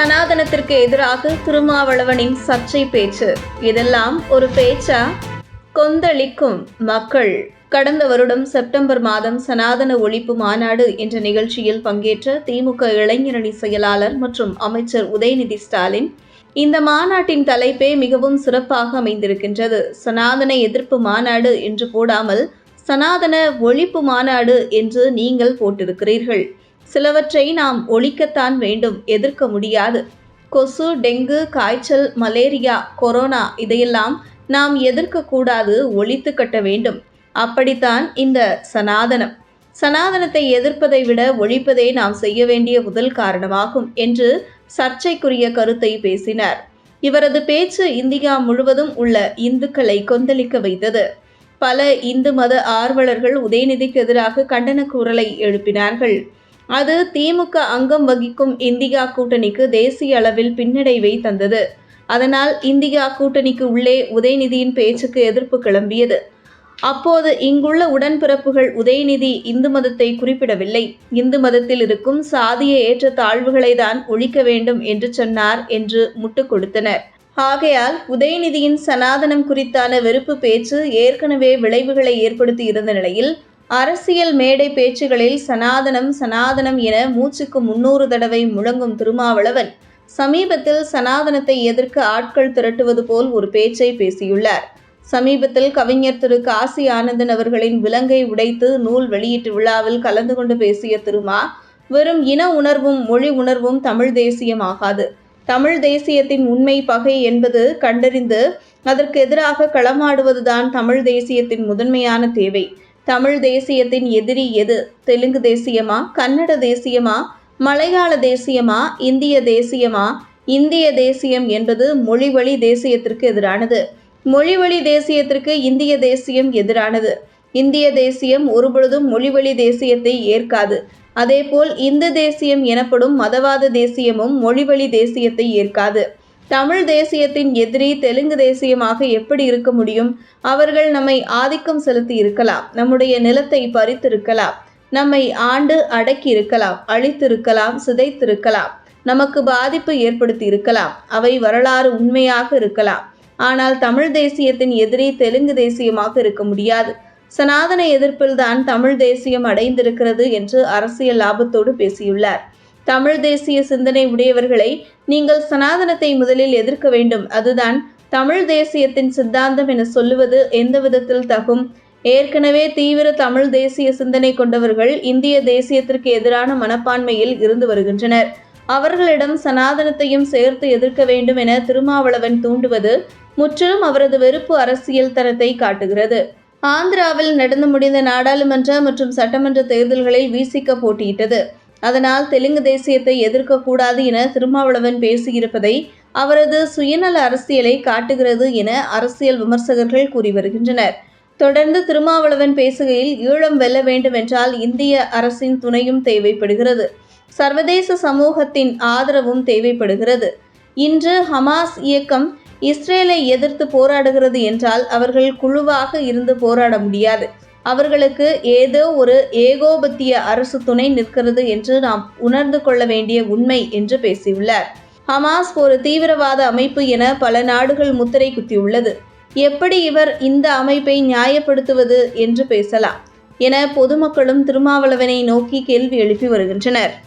சனாதனத்திற்கு எதிராக திருமாவளவனின் சர்ச்சை பேச்சு. இதெல்லாம் ஒரு பேச்சா? கொந்தளிக்கும் மக்கள். கடந்த வருடம் செப்டம்பர் மாதம் சனாதன ஒழிப்பு மாநாடு என்ற நிகழ்ச்சியில் பங்கேற்ற திமுக இளைஞரணி செயலாளர் மற்றும் அமைச்சர் உதயநிதி ஸ்டாலின் இந்த மாநாட்டின் தலைப்பே மிகவும் சிறப்பாக அமைந்திருக்கின்றது. சனாதன எதிர்ப்பு மாநாடு என்று போடாமல் சனாதன ஒழிப்பு மாநாடு என்று நீங்கள் போட்டிருக்கிறீர்கள். சிலவற்றை நாம் ஒழிக்கத்தான் வேண்டும் எதிர்க்க முடியாது. கொசு டெங்கு காய்ச்சல் மலேரியா கொரோனா இதையெல்லாம் நாம் எதிர்க்கக்கூடாது ஒழித்து கட்ட வேண்டும். அப்படித்தான் இந்த சனாதனம். சனாதனத்தை எதிர்ப்பதை விட ஒழிப்பதே நாம் செய்ய வேண்டிய முதல் காரணமாகும் என்று சர்ச்சைக்குரிய கருத்தை பேசினார். இவரது பேச்சு இந்தியா முழுவதும் உள்ள இந்துக்களை கொந்தளிக்க வைத்தது. பல இந்து மத ஆர்வலர்கள் உதயநிதிக்கு எதிராக கண்டன குரலை எழுப்பினார்கள். அது திமுக அங்கம் வகிக்கும் இந்தியா கூட்டணிக்கு தேசிய அளவில் பின்னடைவை தந்தது. அதனால் இந்தியா கூட்டணிக்கு உள்ளே உதயநிதியின் பேச்சுக்கு எதிர்ப்பு கிளம்பியது. அப்போது இங்குள்ள உடன்பிறப்புகள் உதயநிதி இந்து மதத்தை குறிப்பிடவில்லை. இந்து மதத்தில் இருக்கும் சாதிய ஏற்ற தாழ்வுகளை தான் ஒழிக்க வேண்டும் என்று சொன்னார் என்று முட்டுக் கொடுத்தனர். ஆகையால் உதயநிதியின் சனாதனம் குறித்தான வெறுப்பு பேச்சு ஏற்கனவே விளைவுகளை ஏற்படுத்தி இருந்த நிலையில் அரசியல் மேடை பேச்சுகளில் சனாதனம் சனாதனம் என மூச்சுக்கு முன்னூறு தடவை முழங்கும் திருமாவளவன் சமீபத்தில் சனாதனத்தை எதிர்க்க ஆட்கள் திரட்டுவது போல் ஒரு பேச்சை பேசியுள்ளார். சமீபத்தில் கவிஞர் திரு. காசி ஆனந்தன் அவர்களின் விலங்கை உடைத்து நூல் வெளியீட்டு விழாவில் கலந்து கொண்டு பேசிய திருமா வெறும் இன உணர்வும் மொழி உணர்வும் தமிழ் தேசியமாகாது தமிழ் தேசியத்தின் உண்மை பகை என்பது கண்டறிந்து அதற்கு எதிராக களமாடுவதுதான் தமிழ் தேசியத்தின் முதன்மையான தேவை. தமிழ் தேசியத்தின் எதிரி எது? தெலுங்கு தேசியமா? கன்னட தேசியமா? மலையாள தேசியமா? இந்திய தேசியமா? இந்திய தேசியம் என்பது மொழிவழி தேசியத்திற்கு எதிரானது. மொழிவழி தேசியத்திற்கு இந்திய தேசியம் எதிரானது. இந்திய தேசியம் ஒருபொழுதும் மொழிவழி தேசியத்தை ஏற்காது. அதேபோல் இந்து தேசியம் எனப்படும் மதவாத தேசியமும் மொழிவழி தேசியத்தை ஏற்காது. தமிழ் தேசியத்தின் எதிரி தெலுங்கு தேசியமாக எப்படி இருக்க முடியும்? அவர்கள் நம்மை ஆதிக்கம் செலுத்தி இருக்கலாம் நம்முடைய நிலத்தை பறித்திருக்கலாம் நம்மை ஆண்டு அடக்கி இருக்கலாம் அழித்திருக்கலாம் சிதைத்திருக்கலாம் நமக்கு பாதிப்பு ஏற்படுத்தி இருக்கலாம் அவை வரலாறு உண்மையாக இருக்கலாம். ஆனால் தமிழ் தேசியத்தின் எதிரி தெலுங்கு தேசியமாக இருக்க முடியாது. சனாதன எதிர்ப்பில்தான் தமிழ் தேசியம் அடைந்திருக்கிறது என்று அரசியல் லாபத்தோடு பேசியுள்ளார். தமிழ் தேசிய சிந்தனை உடையவர்களை நீங்கள் சனாதனத்தை முதலில் எதிர்க்க வேண்டும். அதுதான் தமிழ் தேசியத்தின் சித்தாந்தம் என சொல்லுவது எந்த விதத்தில் தகும்? ஏற்கனவே தீவிர தமிழ் தேசிய சிந்தனை கொண்டவர்கள் இந்திய தேசியத்திற்கு எதிரான மனப்பான்மையில் இருந்து வருகின்றனர். அவர்களிடம் சனாதனத்தையும் சேர்த்து எதிர்க்க வேண்டும் என திருமாவளவன் தூண்டுவது முற்றிலும் அவரது வெறுப்பு அரசியல் தரத்தை காட்டுகிறது. ஆந்திராவில் நடந்து முடிந்த நாடாளுமன்ற மற்றும் சட்டமன்ற தேர்தல்களில் விசிக போட்டியிட்டது. அதனால் தெலுங்கு தேசியத்தை எதிர்க்கக்கூடாது என திருமாவளவன் பேசியிருப்பதை அவரது சுயநல அரசியலை காட்டுகிறது என அரசியல் விமர்சகர்கள் கூறி வருகின்றனர். தொடர்ந்து திருமாவளவன் பேசுகையில் ஈழம் வெல்ல வேண்டுமென்றால் இந்திய அரசின் துணையும் தேவைப்படுகிறது. சர்வதேச சமூகத்தின் ஆதரவும் தேவைப்படுகிறது. இன்று ஹமாஸ் இயக்கம் இஸ்ரேலை எதிர்த்து போராடுகிறது என்றால் அவர்கள் குழுவாக இருந்து போராட முடியாது. அவர்களுக்கு ஏதோ ஒரு ஏகோபத்திய அரசு துணை நிற்கிறது என்று நாம் உணர்ந்து கொள்ள வேண்டிய உண்மை என்று பேசியுள்ளார். ஹமாஸ் ஒரு தீவிரவாத அமைப்பு என பல நாடுகள் முத்திரை குத்தியுள்ளது. எப்படி இவர் இந்த அமைப்பை நியாயப்படுத்துவது என்று பேசலாம். என பொதுமக்களும் திருமாவளவனை நோக்கி கேள்வி எழுப்பி வருகின்றனர்.